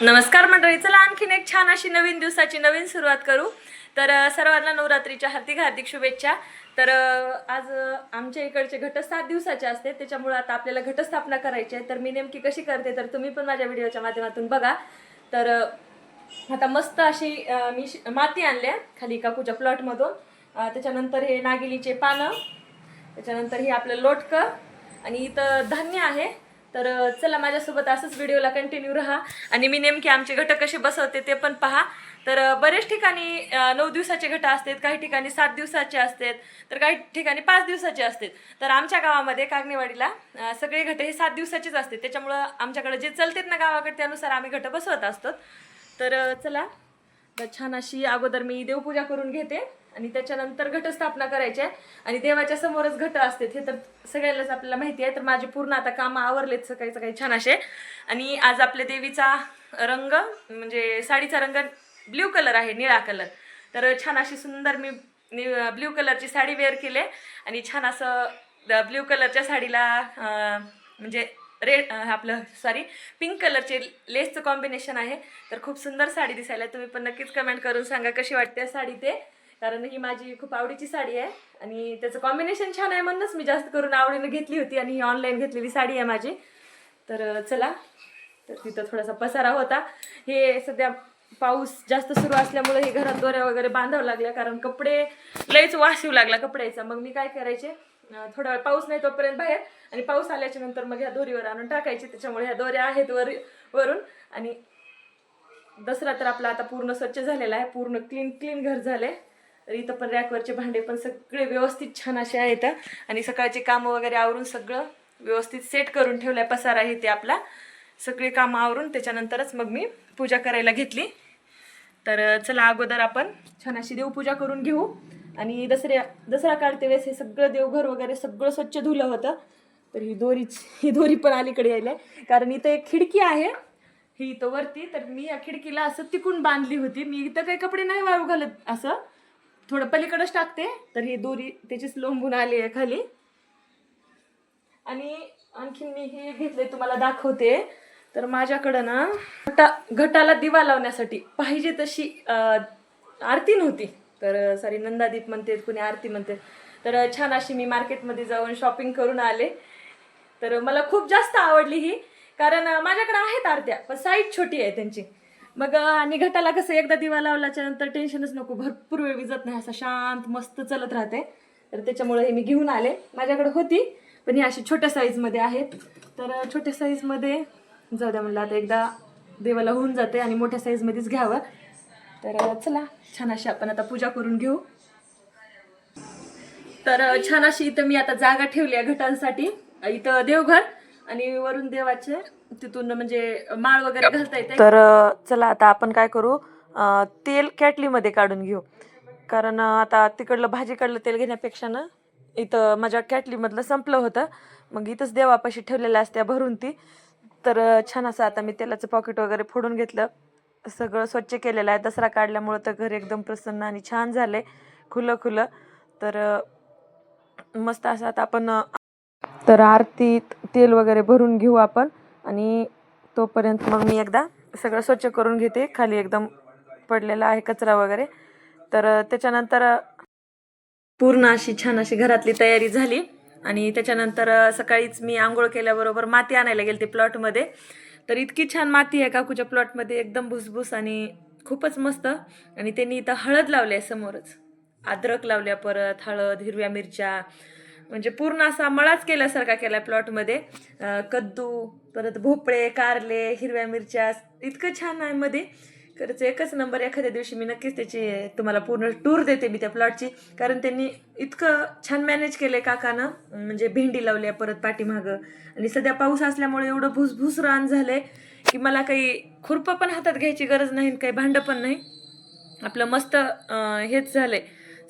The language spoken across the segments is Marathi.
नमस्कार मंडळी चला आणखीन एक छान अशी नवीन दिवसाची नवीन सुरुवात करू. तर सर्वांना नवरात्रीच्या हार्दिक हार्दिक शुभेच्छा. तर आज आमच्या इकडचे घट सात दिवसाचे असते त्याच्यामुळे आता आपल्याला घटस्थापना करायची आहे. तर मी नेमकी कशी करते तर तुम्ही पण माझ्या व्हिडिओच्या माध्यमातून बघा. तर आता मस्त अशी मी माती माती आणल्या खाली काकूच्या प्लॉटमधून. त्याच्यानंतर हे नागिलीचे पानं त्याच्यानंतर हे आपलं लोटकं आणि इथं धान्य आहे. तर चला माझ्यासोबत असंच व्हिडिओला कंटिन्यू राहा. आणि मी नेमके आमचे घटक कसे बसवते ते पण पहा. तर बरेच ठिकाणी नऊ दिवसाचे घट असतात काही ठिकाणी सात दिवसाचे असतात तर काही ठिकाणी पाच दिवसाचे असतात. तर आमच्या गावामध्ये कागनेवाडीला सगळे घट हे सात दिवसाचेच असते त्याच्यामुळं आमच्याकडे जे चलतात ना गावाकडे त्यानुसार आम्ही घट बसवत असतो. तर चला. तर छान अशी अगोदर मी देवपूजा करून घेते. आणि त्याच्यानंतर घटस्थापना करायची आहे. आणि देवाच्या समोरच घट असते. हे तर सगळ्यालाच आपल्याला माहिती आहे. तर माझे पूर्ण आता कामं आवरलेत सकाळी सकाळी छान असे. आणि आज आपल्या देवीचा रंग म्हणजे साडीचा रंग ब्ल्यू कलर आहे निळा कलर. तर छान अशी सुंदर मी ब्ल्यू कलरची साडी वेअर केले आणि छान असं ब्ल्यू कलरच्या साडीला म्हणजे रेड आपलं सॉरी पिंक कलरचे लेसचं कॉम्बिनेशन आहे. तर खूप सुंदर साडी दिसायला तुम्ही पण नक्कीच कमेंट करून सांगा कशी वाटते साडी ते कारण ही माझी खूप आवडीची साडी आहे आणि त्याचं कॉम्बिनेशन छान आहे म्हणूनच मी जास्त करून आवडीनं घेतली होती आणि ही ऑनलाईन घेतलेली साडी आहे माझी. तर चला. तर तिथं थोडासा पसारा होता. हे सध्या पाऊस जास्त सुरू असल्यामुळे हे घरात दोऱ्या वगैरे बांधावं लागल्या कारण कपडे लयच वास येऊ लागला कपड्याचा. मग मी काय करायचे? थोडा वेळ पाऊस नाही तोपर्यंत बाहेर आणि पाऊस आल्याच्यानंतर मग ह्या दोरीवर आणून टाकायचे. त्याच्यामुळे ह्या दोऱ्या आहेत वर वरून. आणि दसरा तर आपला आता पूर्ण स्वच्छ झालेला आहे. पूर्ण क्लीन क्लीन घर झाले तर इथं पण रॅकवरचे भांडे पण सगळे व्यवस्थित छान असे आहेत. आणि सकाळचे कामं वगैरे आवरून सगळं व्यवस्थित सेट करून ठेवलं आहे पसारा आहे ते आपला. सगळे कामं आवरून त्याच्यानंतरच मग मी पूजा करायला घेतली. तर चला अगोदर आपण छान अशी देवपूजा करून घेऊ. आणि दसऱ्या दसरा काढते वेळेस हे सगळं देवघर वगैरे सगळं स्वच्छ धुलं होतं. तर ही दोरी ही दोरी पण अलीकडे यायला आहे. कारण इथं एक खिडकी आहे. ही इथं वरती. तर मी या खिडकीला असं तिकून बांधली होती. मी इथं काही कपडे नाही वाळू घालत असं. थोडं पलीकडंच टाकते तर ही दोरी त्याचीच लोंबून आली आहे खाली. आणि आणखीन मी हे घेतले तुम्हाला दाखवते. तर माझ्याकडं ना घटा घटाला दिवा लावण्यासाठी पाहिजे तशी आरती नव्हती. तर सॉरी नंदादीप म्हणते कुणी आरती म्हणते. तर छान अशी मी मार्केटमध्ये जाऊन शॉपिंग करून आले. तर मला खूप जास्त आवडली ही कारण माझ्याकडं माझ्याकडे आहेत आरत्या पण साईज छोटी आहे त्यांची. मग आणि घटाला कसं एकदा दिवा लावल्याच्या नंतर टेन्शनच नको भरपूर वेळ विजत नाही असं शांत मस्त चलत राहते. तर त्याच्यामुळे हे मी घेऊन आले. माझ्याकडे होती पण ही अशी छोट्या साईजमध्ये आहेत तर छोट्या साईजमध्ये जाऊ द्या म्हणलं आता एकदा देवाला होऊन जाते आणि मोठ्या साईजमध्येच घ्यावं. तर चला छान अशी आपण आता पूजा करून घेऊ. तर छान अशी इथं मी आता जागा ठेवली आहे घटांसाठी इथं देवघर. आणि वरून देवाचे तिथून म्हणजे माळ वगैरे घालता येते तर चला आता आपण काय करू? तेल कॅटलीमध्ये काढून घेऊ. कारण आता तिकडलं भाजीकडलं तेल घेण्यापेक्षा ना इथं माझ्या कॅटलीमधलं संपलं होतं. मग इथंच देवापाशी ठेवलेल्या असत्या भरून ती. तर छान असं आता मी तेलाचं पॉकेट वगैरे फोडून घेतलं. सगळं स्वच्छ केलेलं आहे. दसरा काढल्यामुळं तर घर एकदम प्रसन्न आणि छान झाले खुलं खुलं तर मस्त असं आता आपण तर आरतीत तेल वगैरे भरून घेऊ आपण आणि तोपर्यंत मग मी एकदा सगळं स्वच्छ करून घेते. खाली एकदम पडलेला आहे कचरा वगैरे. तर त्याच्यानंतर पूर्ण अशी छान अशी घरातली तयारी झाली. आणि त्याच्यानंतर सकाळीच मी आंघोळ केल्याबरोबर माती आणायला गेले ते प्लॉटमध्ये. तर इतकी छान माती आहे काकूच्या प्लॉटमध्ये एकदम भुसभुस आणि खूपच मस्त. आणि त्यांनी इथं हळद लावली आहे समोरच. अद्रक लावल्या परत हळद हिरव्या मिरच्या. म्हणजे पूर्ण असा मळाच केल्यासारखा केला प्लॉटमध्ये. कद्दू परत भोपळे कारले हिरव्या मिरच्या इतकं छान आहे मध्ये. खरंच एकच नंबर एखाद्या दिवशी मी नक्कीच त्याची तुम्हाला पूर्ण टूर देते मी त्या प्लॉटची कारण त्यांनी इतकं छान मॅनेज केलंय काकानं. म्हणजे भेंडी लावली आहे परत पाठीमागं. आणि सध्या पाऊस असल्यामुळे एवढं भुसभुस रान झालंय की मला काही खुरपं पण हातात घ्यायची गरज नाही आणि काही भांडं पण नाही. आपलं मस्त हेच हेच झालंय.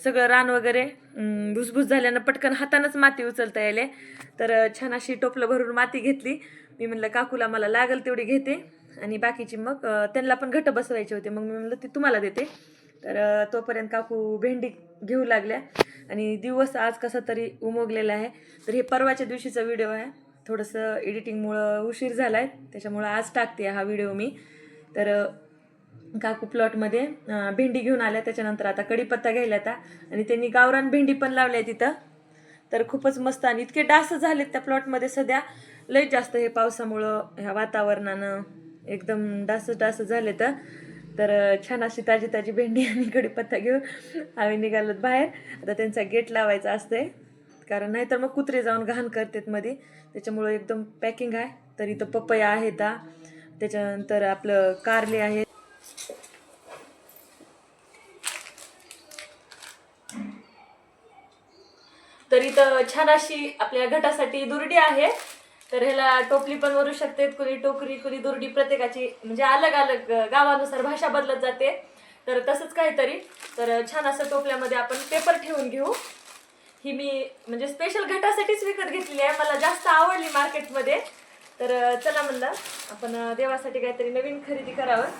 सगळं रान वगैरे अं, भुसभुस झाल्यानं पटकन हातानंच माती उचलता यायले. तर छान अशी टोपलं भरून माती घेतली. मी म्हणलं काकूला मला लागेल तेवढी घेते. आणि बाकीची मग त्यांना पण घट बसवायचे होते. मग मी म्हणलं ती तुम्हाला देते. तर तोपर्यंत काकू भेंडी घेऊ लागल्या. आणि दिवस आज कसा तरी उमोगलेला आहे. तर हे परवाच्या दिवशीचा व्हिडिओ आहे. थोडंसं एडिटिंगमुळं उशीर झाला आहे त्याच्यामुळं आज टाकते हा व्हिडिओ मी. तर काकू प्लॉटमध्ये भेंडी घेऊन आल्या. त्याच्यानंतर आता कढीपत्ता घ्यायला आता. आणि त्यांनी गावरान भेंडी पण लावल्या तिथं. तर खूपच मस्त आणि इतके डास झालेत त्या प्लॉटमध्ये सध्या. लय जास्त हे पावसामुळं ह्या वातावरणानं एकदम डास डास झाले तर तर छान अशी ताजी ताजी भेंडी आणि कडीपत्ता घेऊन आम्ही निघालोत बाहेर. आता त्यांचा गेट लावायचा असते कारण नाहीतर मग कुत्रे जाऊन घाण करतात मध्ये त्याच्यामुळं एकदम पॅकिंग आहे. तर इथं पपया आहेत. त्याच्यानंतर आपलं कारले आहे तर इथं छान अशी आपल्या घटासाठी दुरडी आहे. तर ह्याला टोपली पण वरू शकते कुणी टोकरी कुणी दुरडी. प्रत्येकाची म्हणजे अलग अलग गावानुसार भाषा बदलत जाते. तर तसंच काहीतरी. तर छान असं टोपल्यामध्ये आपण पेपर ठेवून घेऊ. ही मी म्हणजे स्पेशल घटासाठीच विकत घेतलेली आहे. मला जास्त आवडली मार्केटमध्ये. तर चला म्हणलं आपण देवासाठी काहीतरी नवीन खरेदी करावं.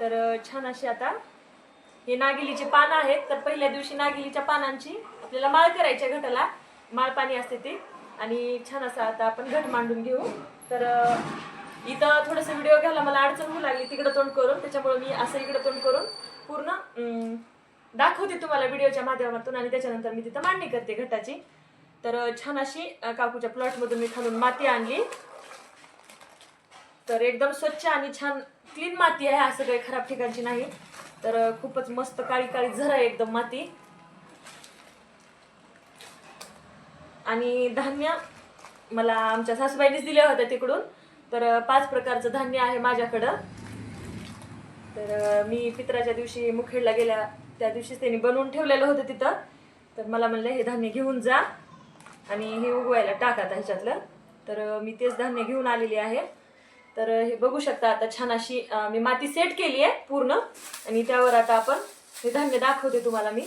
तर छान अशी आता हे नागिलीची पानं आहेत. तर पहिल्या दिवशी नागिलीच्या पानांची आपल्याला माळ करायची आहे घटाला. माळ पाणी असते ते. आणि छान असं आता आपण घट मांडून घेऊ. तर इथं थोडंसं व्हिडिओ घ्यायला मला अडचण होऊ लागली तिकडं तोंड करून. त्याच्यामुळे मी असं इकडं तोंड करून पूर्ण दाखवते तुम्हाला व्हिडिओच्या माध्यमातून आणि त्याच्यानंतर मी तिथं मांडणी करते घटाची. तर छान अशी काकूच्या प्लॉटमधून मी खालून माती आणली. तर एकदम स्वच्छ आणि छान क्लीन माती आहे असं काही खराब ठिकाणची नाही. तर खूपच मस्त काळी काळी झर आहे एकदम माती. आणि धान्य मला आमच्या सासूबाईनीच दिल्या होत्या तिकडून. तर पाच प्रकारचं धान्य आहे माझ्याकडं. तर मी पित्राच्या दिवशी मुखेडला गेल्या त्या दिवशीच त्यांनी बनवून ठेवलेलं होतं तिथं. तर मला म्हणलं हे धान्य घेऊन जा आणि हे उगवायला टाका आता ह्याच्यातलं. तर मी तेच धान्य घेऊन आलेली आहे. तर हे बघू शकता आता छान अशी मी माती सेट केली आहे पूर्ण. आणि त्यावर आता आपण हे धान्य दाखवते तुम्हाला मी.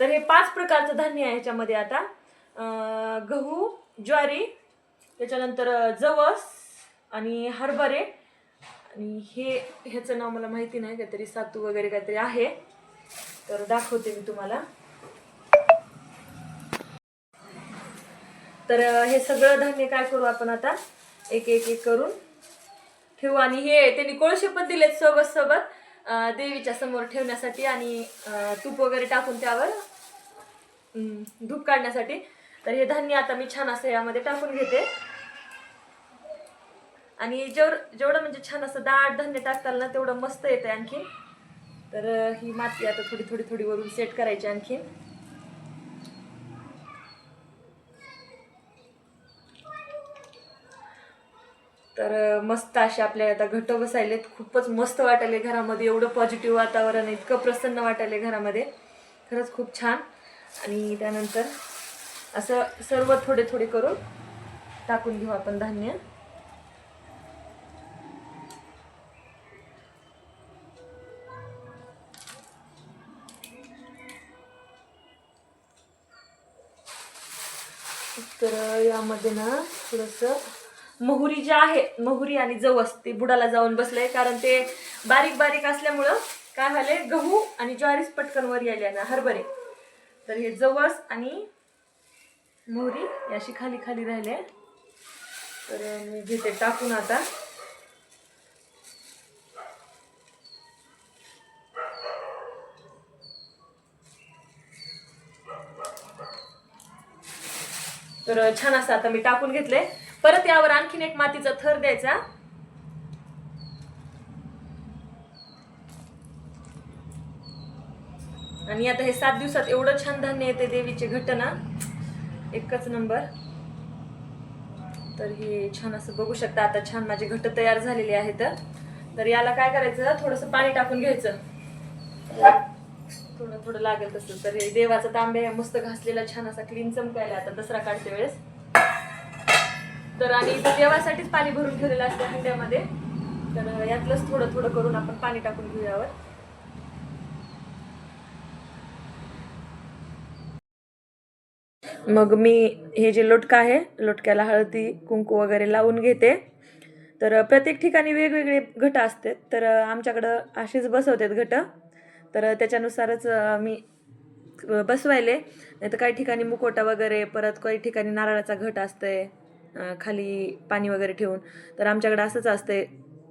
तर हे पाच प्रकारचं धान्य आहे ह्याच्यामध्ये आता. गहू ज्वारी त्याच्यानंतर जवस आणि हरभरे. आणि हे ह्याचं नाव मला माहिती नाही काहीतरी सातू वगैरे काहीतरी आहे. तर दाखवते मी तुम्हाला. तर हे सगळं धान्य काय करू आपण आता? एक एक एक करून ठेवू. आणि हे त्यांनी कोळशे पण दिलेत सोबत सोबत. देवीच्या समोर ठेवण्यासाठी आणि तूप वगैरे टाकून त्यावर धूप काढण्यासाठी. तर हे धान्य आता मी छान असं यामध्ये टाकून घेते. आणि जेवढ जेवढं म्हणजे छान असं दाट धान्य टाकताल ना तेवढं मस्त येतं आणखी तर ही माती आता थोडी थोडी थोडी वरून सेट करायची आणखीन. तर मस्त असे आपल्या आता घट बसायलेत. खूपच मस्त वाटायले घरामध्ये. एवढं पॉझिटिव्ह वातावरण इतकं प्रसन्न वाटायले घरामध्ये. खरंच खूप छान. आणि त्यानंतर असं सर्व थोडे थोडे करून टाकून घेऊ आपण धान्य. तर यामध्ये ना थोडंसं मोहरी ज्या आहे मोहरी आणि जवस ते बुडाला जाऊन बसलंय. कारण ते बारीक बारीक असल्यामुळं काय झाले गहू आणि ज्वारीच पटकन वर यायला ना हरभरे. तर हे जवस आणि मोहरी याशी अशी खाली खाली राहिले तर मी घेते टाकून आता. तर छान असं आता मी टाकून घेतले परत यावर आणखीन एक मातीचा थर द्यायचा. आणि आता हे सात दिवसात एवढं छान धान्य येते देवीचे घटना. एकच नंबर. तर हे छान असं बघू शकता आता छान माझे घट तयार झालेले आहेत. तर याला काय करायचं? थोडंसं पाणी टाकून घ्यायचं. थोडं थोडं लागत असतं तर हे देवाचा तांबे मस्त घासलेला छान असा क्लीन चमकायला आता दसरा काढते वेळेस. तर आणि इथं देवासाठीच पाणी भरून ठेवलेलं असतं हंड्यामध्ये. तर यातलंच थोडं थोडं करून आपण पाणी टाकून घेऊयावर मग मी हे जे लोटका आहे लोटक्याला हळदी कुंकू वगैरे लावून घेते. तर प्रत्येक ठिकाणी वेगवेगळे घट असतात. तर आमच्याकडं असेच बसवतात घट. तर त्याच्यानुसारच मी बसवायले. नाही तर काही ठिकाणी मुकोटा वगैरे परत काही ठिकाणी नारळाचा घट असतंय. खाली पाणी वगैरे ठेवून. तर आमच्याकडे असंच असतंय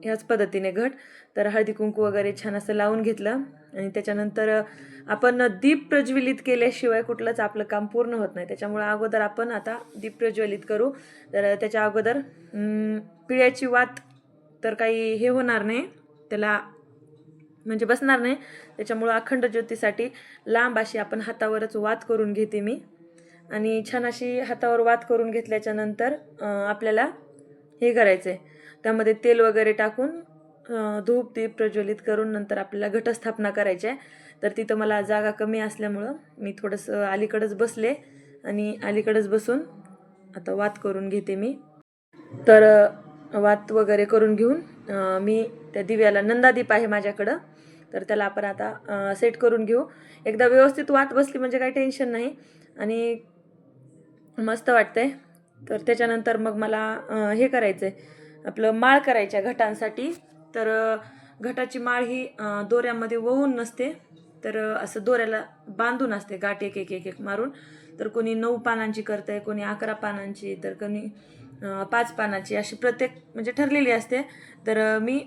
ह्याच पद्धतीने घट. तर हळदी कुंकू वगैरे छान असं लावून घेतलं. आणि त्याच्यानंतर आपण दीप प्रज्वलित केल्याशिवाय कुठलंच आपलं काम पूर्ण होत नाही. त्याच्यामुळं अगोदर आपण आता दीप प्रज्वलित करू. तर त्याच्या अगोदर पिळ्याची वात तर काही हे होणार नाही. त्याला म्हणजे बसणार नाही. त्याच्यामुळं अखंड ज्योतीसाठी लांब अशी आपण हातावरच वात करून घेते मी. आणि छान अशी हातावर वात करून घेतल्याच्या नंतर आपल्याला हे करायचं आहे त्यामध्ये तेल वगैरे टाकून धूप दीप प्रज्वलित करून नंतर आपल्याला घटस्थापना करायची आहे तर तिथं मला जागा कमी असल्यामुळं मी थोडंसं अलीकडंच बसले आणि अलीकडंच बसून आता वात करून घेते मी. तर वात वगैरे करून घेऊन मी त्या दिव्याला नंदादीप आहे माझ्याकडं. तर त्याला आपण आता सेट करून घेऊ. एकदा व्यवस्थित वात बसली म्हणजे काही टेन्शन नाही. आणि मस्त वाटतंय. तर त्याच्यानंतर मग मला हे करायचं आहे आपलं माळ करायच्या घटांसाठी. तर घटाची माळ ही दोऱ्यामध्ये वळून नसते. तर असं दोऱ्याला बांधून असते गाठ एक एक एक एक मारून. तर कोणी नऊ पानांची करतंय कोणी अकरा पानांची तर कोणी पाच पानाची अशी प्रत्येक म्हणजे ठरलेली असते. तर मी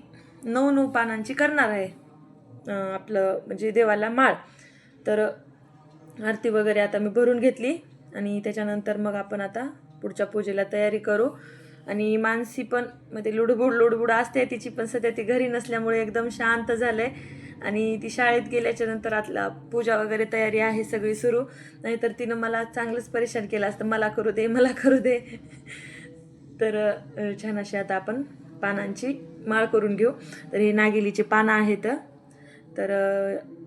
नऊ नऊ पानांची करणार आहे आपलं म्हणजे देवाला माळ. तर आरती वगैरे आता मी भरून घेतली. आणि त्याच्यानंतर मग आपण आता पुढच्या पूजेला तयारी करू. आणि मानसी पण मग ते लुडबुड लुडबुड असते तिची पण सध्या ती घरी नसल्यामुळे एकदम शांत झालं आहे आणि ती शाळेत गेल्याच्यानंतर आतला पूजा वगैरे तयारी आहे सगळी सुरू. नाहीतर तिनं मला चांगलंच परेशान केलं असतं मला करू दे मला करू दे. तर छान अशी आता आपण पानांची माळ करून घेऊ. तर हे नागिलीचे पानं आहेत. तर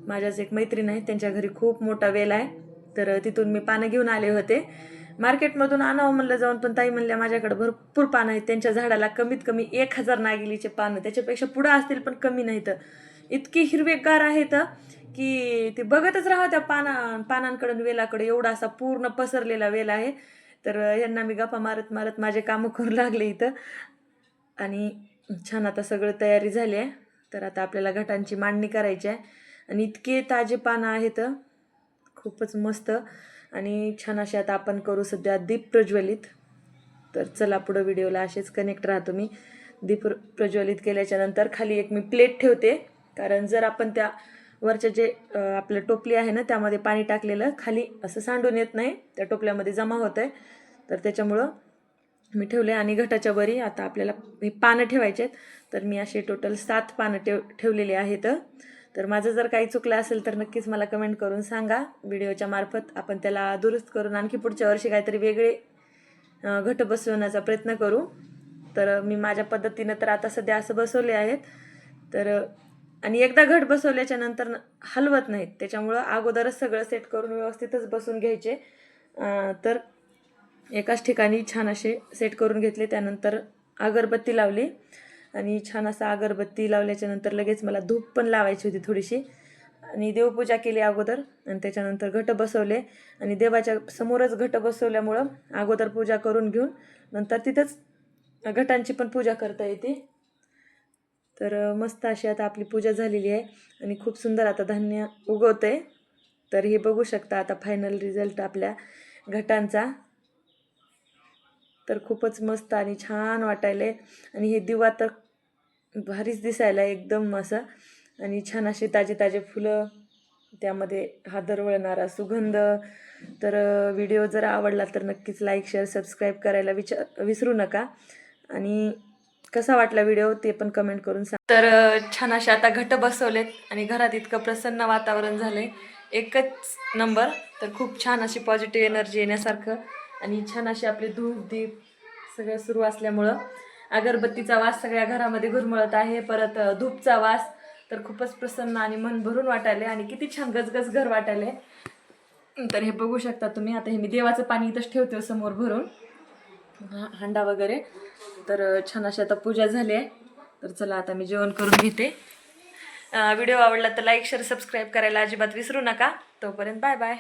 माझ्याच एक मैत्रीण आहे त्यांच्या घरी खूप मोठा वेल आहे. तर तिथून मी पानं घेऊन आले होते. मार्केटमधून आणावं म्हणलं जाऊन पण ताई म्हणल्या माझ्याकडे भरपूर पानं आहेत. त्यांच्या झाडाला कमीत कमी एक हजार नागिलीचे पानं. त्याच्यापेक्षा पुढं असतील पण कमी नाहीत. इतकी हिरवेगार आहेत की ते बघतच राहा त्या पाना पानांकडून वेलाकडे. एवढा असा पूर्ण पसरलेला वेल आहे. तर यांना मी गप्पा मारत मारत माझे कामं करू लागले इथं. आणि छान आता सगळं तयारी झाली आहे. तर आता आपल्याला घटांची मांडणी करायची आहे. आणि इतके ताजे पानं आहेत. खूपच मस्त. आणि छान असे आता आपण करू सध्या दीप प्रज्वलित. तर चला पुढं व्हिडिओला असेच कनेक्ट राहतो मी. दीप प्रज्वलित केल्याच्यानंतर खाली एक मी प्लेट ठेवते. कारण जर आपण त्या वरच्या जे आपलं टोपली आहे ना त्यामध्ये पाणी टाकलेलं खाली असं सांडून येत नाही. त्या टोपल्यामध्ये जमा होत आहे तर त्याच्यामुळं मी ठेवले आणि घटाच्या वरी आता आपल्याला हे पानं ठेवायचे आहेत तर मी असे टोटल सात पानं ठेव ठेवलेली आहेत. तर माझं जर काही चुकलं असेल तर नक्कीच मला कमेंट करून सांगा. व्हिडिओच्या मार्फत आपण त्याला दुरुस्त करून आणखी पुढच्या वर्षी काहीतरी वेगळे घट बसवण्याचा प्रयत्न करू. तर मी माझ्या पद्धतीनं तर आता सध्या असं बसवले आहेत. तर आणि एकदा घट बसवल्याच्या नंतर न- हलवत नाहीत. त्याच्यामुळं अगोदरच सगळं सेट करून व्यवस्थितच बसून घ्यायचे. तर एकाच ठिकाणी छान असे सेट करून घेतले. त्यानंतर अगरबत्ती लावली. आणि छान असा अगरबत्ती लावल्याच्या नंतर लगेच मला धूप पण लावायची होती थोडीशी. आणि देवपूजा केली अगोदर आणि त्याच्यानंतर घट बसवले. आणि देवाच्या समोरच घट बसवल्यामुळं अगोदर पूजा करून घेऊन नंतर तिथंच घटांची पण पूजा करता येते. तर मस्त अशी आता आपली पूजा झालेली आहे आणि खूप सुंदर आता धान्य उगवतंय. तर हे बघू शकता आता फायनल रिझल्ट आपल्या घटांचा. तर खूपच मस्त आणि छान वाटायले. आणि हे दिवा तर भारीच दिसायला एकदम असं. आणि छान असे ताजे ताजे फुलं त्यामध्ये हा दरवळणारा सुगंध. तर व्हिडिओ जर आवडला तर नक्कीच लाईक शेअर सबस्क्राईब करायला विचार विसरू नका. आणि कसा वाटला व्हिडिओ ते पण कमेंट करून सांग. तर छान असे आता घट बसवलेत आणि घरात इतकं प्रसन्न वातावरण झालंय. एकच नंबर. तर खूप छान अशी पॉझिटिव्ह एनर्जी येण्यासारखं. आणि छान असे आपले धूप दीप सगळं सुरू असल्यामुळं अगरबत्तीचा वास सगळ्या घरामध्ये घुरमळत आहे. परत धूपचा वास तर खूपच प्रसन्न आणि मन भरून वाटायले आणि किती छान गजगज घर वाटायले तर हे बघू शकता तुम्ही. आता हे मी देवाचं पाणी इथंच ठेवते समोर भरून. हा- हांडा वगैरे. तर छान अशी आता पूजा झाली आहे. तर चला आता मी जेवण करून घेते. व्हिडिओ आवडला तर लाईक शेअर सबस्क्राईब करायला अजिबात विसरू नका. तोपर्यंत बाय बाय